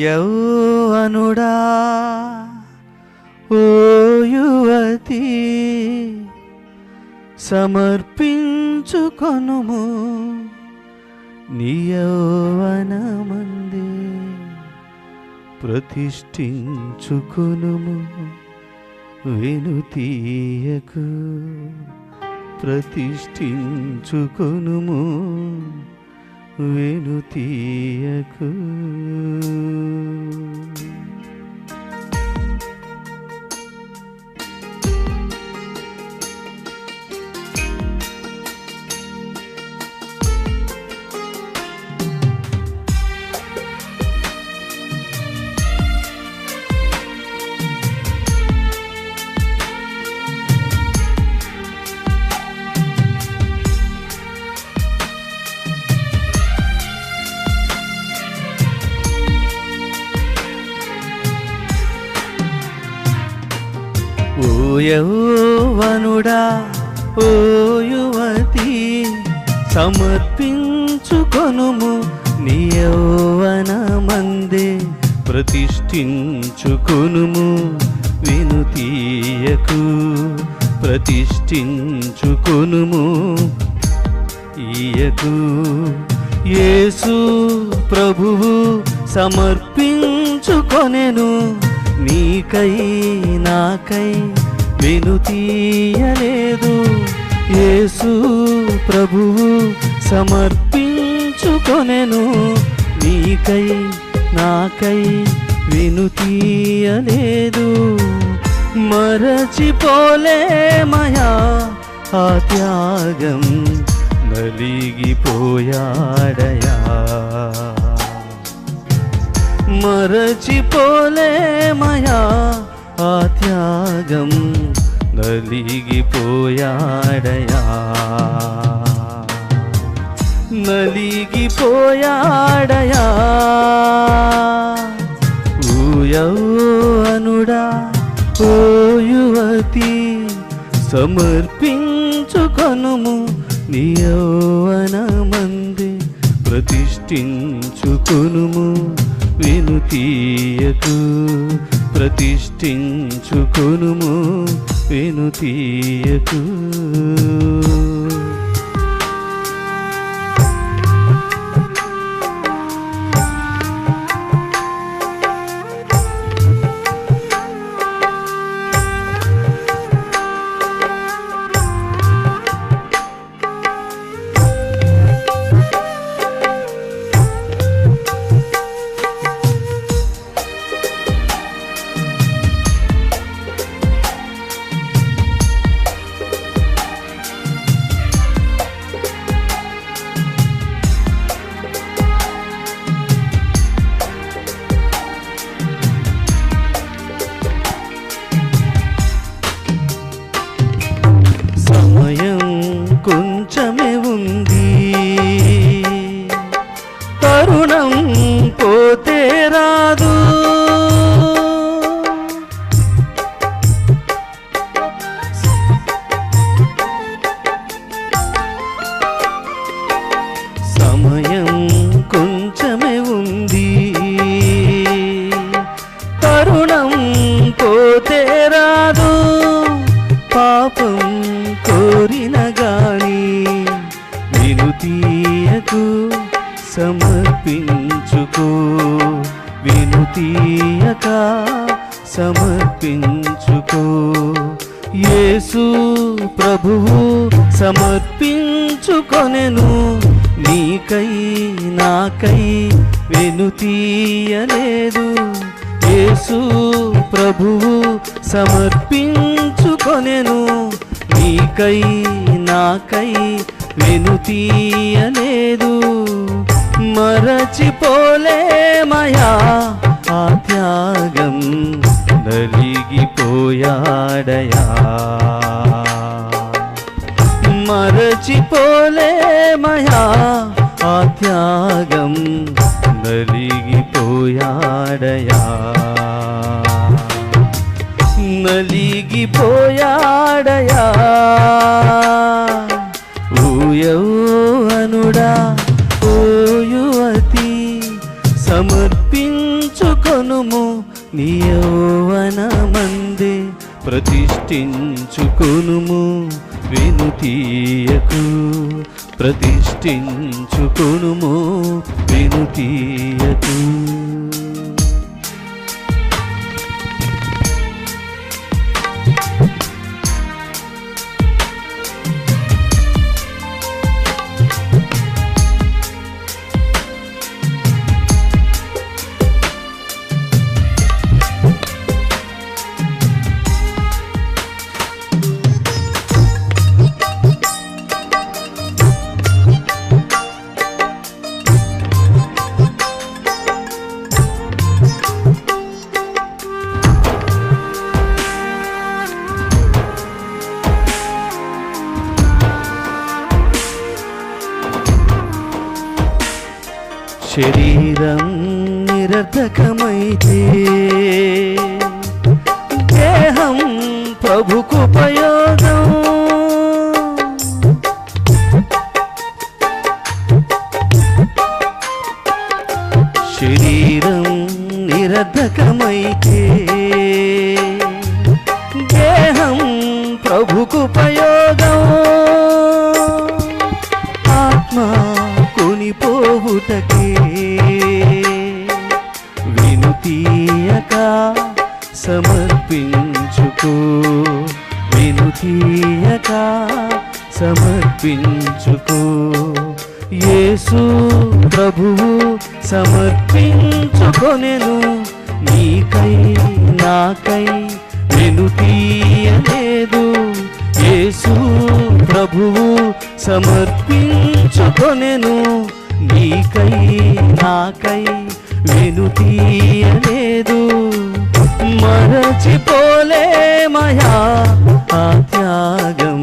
యౌవనుడా ఓ యువతి సమర్పించుకొనుము నీ ప్రతిష్ఠించుకొనుము వినుతీయకు ప్రతిష్ఠించుకొనుము వెనుతీయకు యౌవనుడా ఓ యువతి సమర్పించుకొనుము నీ యౌవనమందే ప్రతిష్ఠించుకొనుము వినుతీయకు ప్రతిష్ఠించుకొనుము ఈయకు. యేసు ప్రభువు సమర్పించుకొనెను నీకై నాకై వెనుతీయలేదు యేసు ప్రభువు సమర్పించుకొనెను. నీకై నాకై వినుతీయలేదు మరచిపోలే మయా ఆ త్యాగం నలిగిపోయాడయా? మరచిపోలే మయా ఆ త్యాగం నలిగిపోయాడయా. నలిగిపోయాడయా. ఊయౌనుడా ఓ యువతి సమర్పించుకొనుము నీ యౌవనమందే ప్రతిష్ఠించుకొనుము. వినుతీయకు ప్రతిష్ఠించుకొనుము వినుతీయకు. తీయక సమర్పించుకో. యేసు ప్రభువు సమర్పించుకొనెను నీకై నాకై వెనుతీయలేదు యేసు ప్రభువు సమర్పించుకొనెను నీకై నాకై వెనుతీయలేదు మరచిపోలేమయా ఆ త్యాగం నలిగిపోయాడయా. మరచిపోలేమయా ఆ త్యాగం నలిగిపోయాడయా. నలిగిపోయాడయా. ఊయౌనుడా ఓ యువతి సముద్ర సమర్పించుకొనుము నీ యౌవనమందే ప్రతిష్ఠించుకొనుము వినుతీయకు ప్రతిష్ఠించుకొనుము వినుతీయకు శరీరం నిరర్ధకమైతే దేహం ప్రభుకు ఉపయోగం. శరీరం నిరర్ధకమైతే దేహం ప్రభుకు నాకు నేను తీయక సమర్పించుకు యేసు ప్రభువు సమర్పించుకొనెను నీకై నాకై వెనుతీయలేదు యేసు ప్రభువు సమర్పించుకొనెను నీకై నాకై వెనుతీయలేదు మరచిపోలేమయా ఆ త్యాగం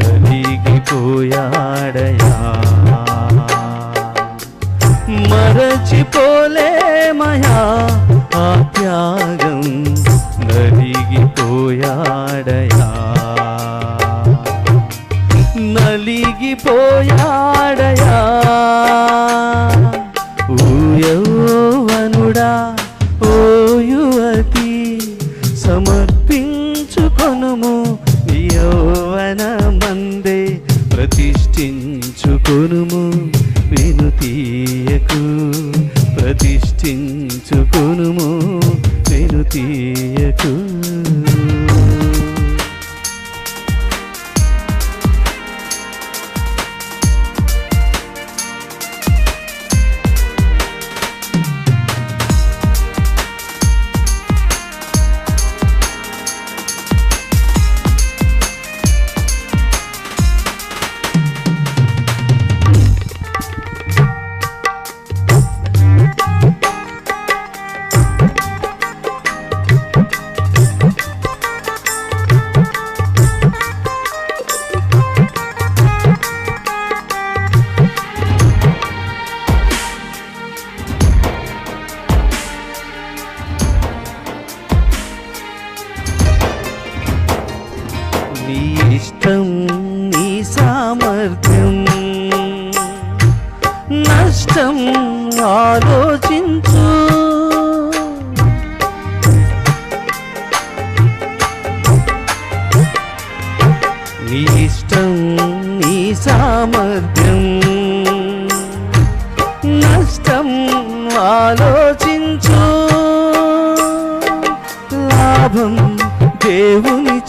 నలిగిపోయాడయా. మరచిపోలేమయా ఆ త్యాగం నలిగిపోయాడయా. ప్రతిష్ఠించుకొనుము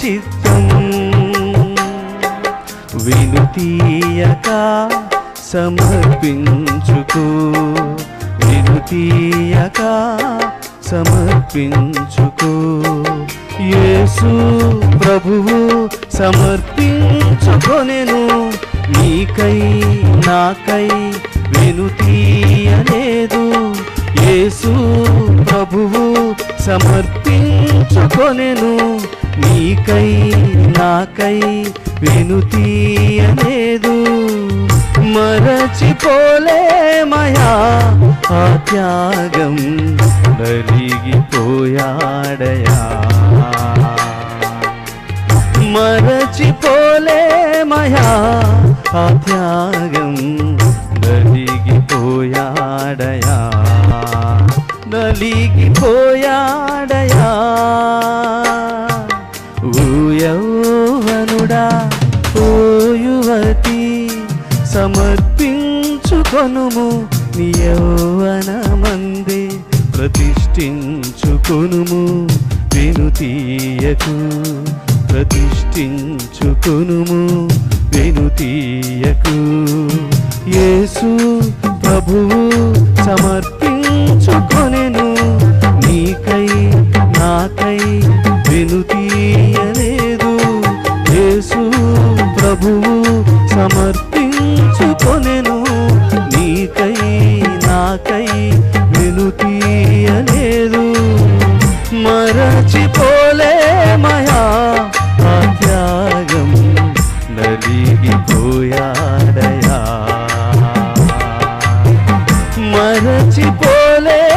చిత్తం వినుతీయక సమర్పించుకో వినుతీయక సమర్పించుకో యేసు ప్రభువు సమర్పించుకొనెను. నీకై నాకై వెనుతీయలేదు యేసు ప్రభువు సమర్పించుకొనెను. నీకై నాకై వెనుతీయలేదు. మరచిపోలేమయా ఆ త్యాగం నలిగిపోయాడయా. మరచిపోలేమయా ఆ త్యాగం నలిగిపోయాడయా. నలిగిపోయాడయా. ఓ యువతి సమర్పించుకొనుము నీ యౌవనమందే ప్రతిష్ఠించుకొనుము వెనుతీయకు ప్రతిష్ఠించుకొనుము వెనుతీయకు మరచిపోలే.